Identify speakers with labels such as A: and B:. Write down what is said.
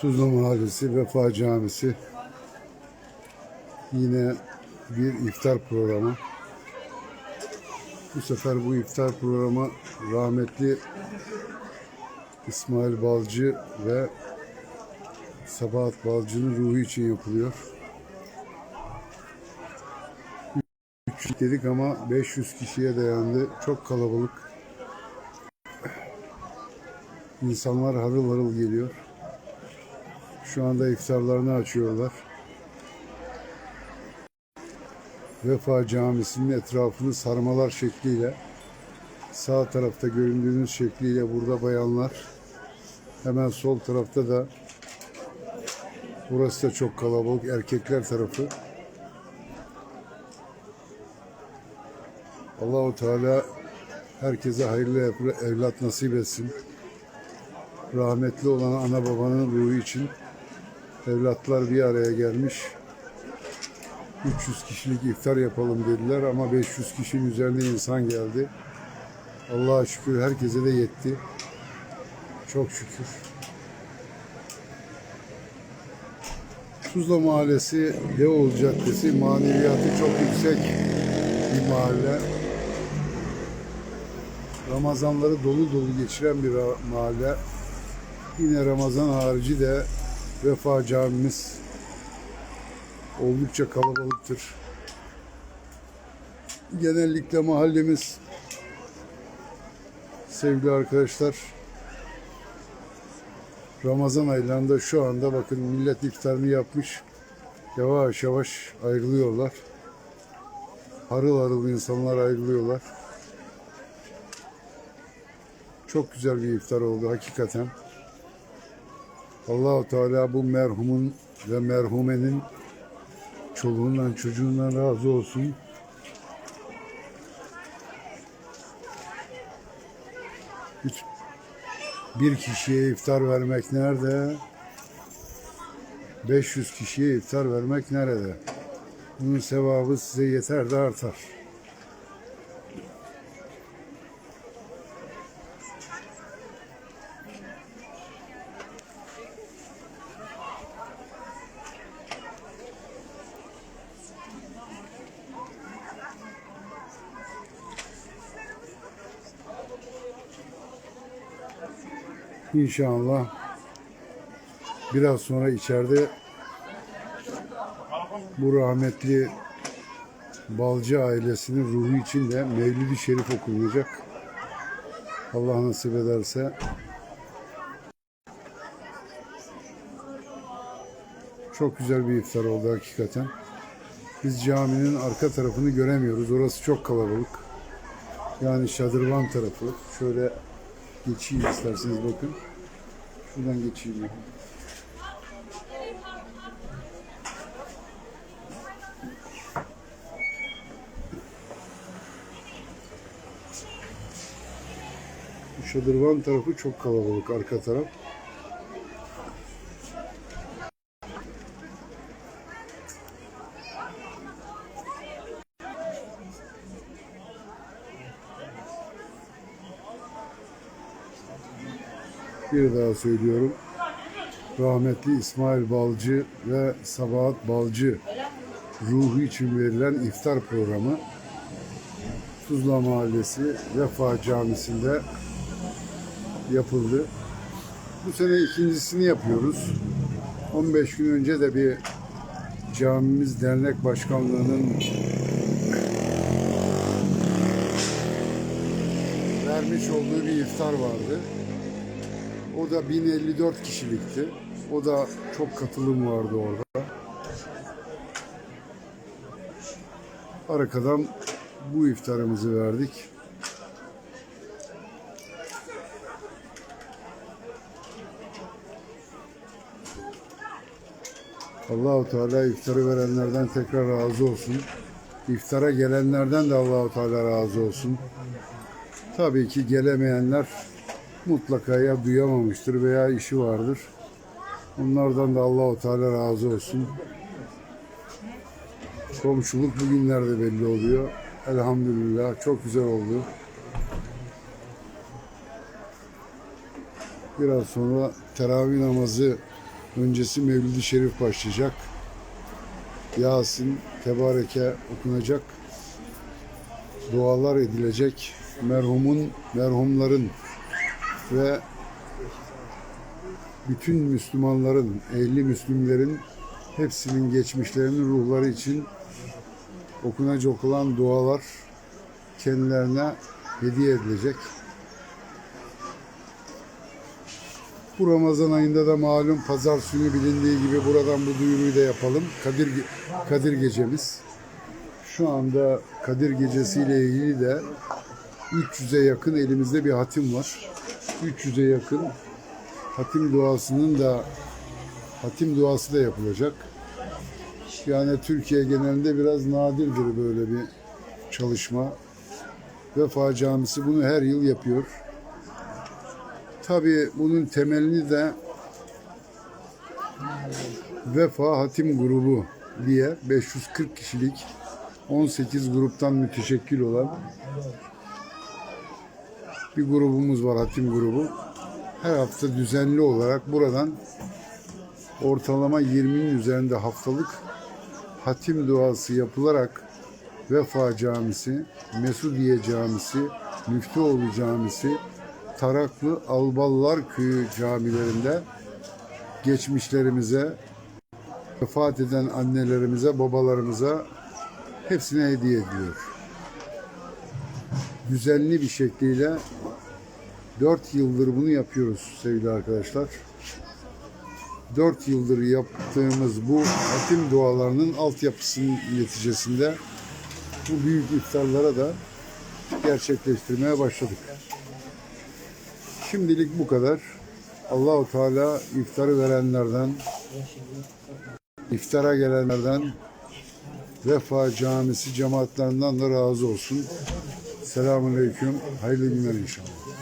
A: Tuzla Mahallesi Vefa Camisi yine bir iftar programı. Bu sefer bu iftar programı rahmetli İsmail Balcı ve Sabahat Balcı'nın ruhu için yapılıyor. 3 dedik ama 500 kişiye dayandı. Çok kalabalık. İnsanlar harıl harıl geliyor. Şu anda iftarlarını açıyorlar. Vefa Camisi'nin etrafını sarmalar şekliyle sağ tarafta göründüğünüz şekliyle burada bayanlar hemen sol tarafta da burası da çok kalabalık erkekler tarafı Allahu Teala herkese hayırlı ev- evlat nasip etsin. Rahmetli olan ana babanın ruhu için evlatlar bir araya gelmiş. 300 kişilik iftar yapalım dediler ama 500 kişinin üzerinde insan geldi. Allah'a şükür herkese de yetti. Çok şükür. Tuzla Mahallesi, Beyoğlu Caddesi maneviyatı çok yüksek bir mahalle. Ramazanları dolu dolu geçiren bir mahalle. Yine Ramazan harici de Vefa Camimiz oldukça kalabalıktır. Genellikle mahallemiz sevgili arkadaşlar Ramazan aylarında şu anda bakın millet iftarını yapmış. Yavaş yavaş ayrılıyorlar. Harıl harıl insanlar ayrılıyorlar. Çok güzel bir iftar oldu hakikaten. Allahu Teala bu merhumun ve merhumenin çoluğundan çocuğundan razı olsun. Bir kişiye iftar vermek nerede? 500 kişiye iftar vermek nerede? Bunun sevabı size yeter de artar. İnşallah biraz sonra içeride bu rahmetli Balcı ailesinin ruhu için de Mevlid-i Şerif okunacak. Allah nasip ederse çok güzel bir iftar oldu hakikaten. Biz caminin arka tarafını göremiyoruz. Orası çok kalabalık. Yani şadırvan tarafı. Şöyle geçeyim isterseniz bakın. Şuradan geçeyim. bakın. Şadırvan tarafı çok kalabalık arka taraf. Bir daha söylüyorum. Rahmetli İsmail Balcı ve Sabahat Balcı ruhu için verilen iftar programı Tuzla Mahallesi Vefa Camisi'nde yapıldı. Bu sene ikincisini yapıyoruz. 15 gün önce de bir camimiz dernek başkanlığının vermiş olduğu bir iftar vardı. O da 1054 kişilikti. O da çok katılım vardı orada. Arkadan bu iftarımızı verdik. Allahu Teala iftarı verenlerden tekrar razı olsun. İftara gelenlerden de Allahu Teala razı olsun. Tabii ki gelemeyenler mutlaka ya duyamamıştır veya işi vardır. Onlardan da Allahu Teala razı olsun. Komşuluk bugünlerde belli oluyor. Elhamdülillah çok güzel oldu. Biraz sonra teravih namazı öncesi Mevlid-i Şerif başlayacak. Yasin, Tebareke okunacak. Dualar edilecek. Merhumun, merhumların ve bütün Müslümanların, ehli Müslümlerin hepsinin geçmişlerinin ruhları için okunacak okulan dualar kendilerine hediye edilecek. Bu Ramazan ayında da malum pazar günü bilindiği gibi buradan bu duyuruyu da yapalım. Kadir Kadir gecemiz. Şu anda Kadir gecesiyle ilgili de 300'e yakın elimizde bir hatim var. 300'e yakın hatim duasının da hatim duası da yapılacak. Yani Türkiye genelinde biraz nadirdir böyle bir çalışma. Vefa Camisi bunu her yıl yapıyor. Tabii bunun temelini de Vefa Hatim Grubu diye 540 kişilik 18 gruptan müteşekkil olan bir grubumuz var Hatim Grubu. Her hafta düzenli olarak buradan ortalama 20'nin üzerinde haftalık hatim duası yapılarak Vefa Camisi, Mesudiye Camisi, Müftüoğlu Camisi, Taraklı Alballar Köyü camilerinde geçmişlerimize, vefat eden annelerimize, babalarımıza hepsine hediye ediliyor. Düzenli bir şekliyle 4 yıldır bunu yapıyoruz sevgili arkadaşlar. 4 yıldır yaptığımız bu hatim dualarının altyapısının neticesinde bu büyük iftarlara da gerçekleştirmeye başladık. Şimdilik bu kadar. Allahu Teala iftarı verenlerden, iftara gelenlerden, Vefa Camisi cemaatlerinden de razı olsun. Selamun Aleyküm. Hayırlı günler inşallah.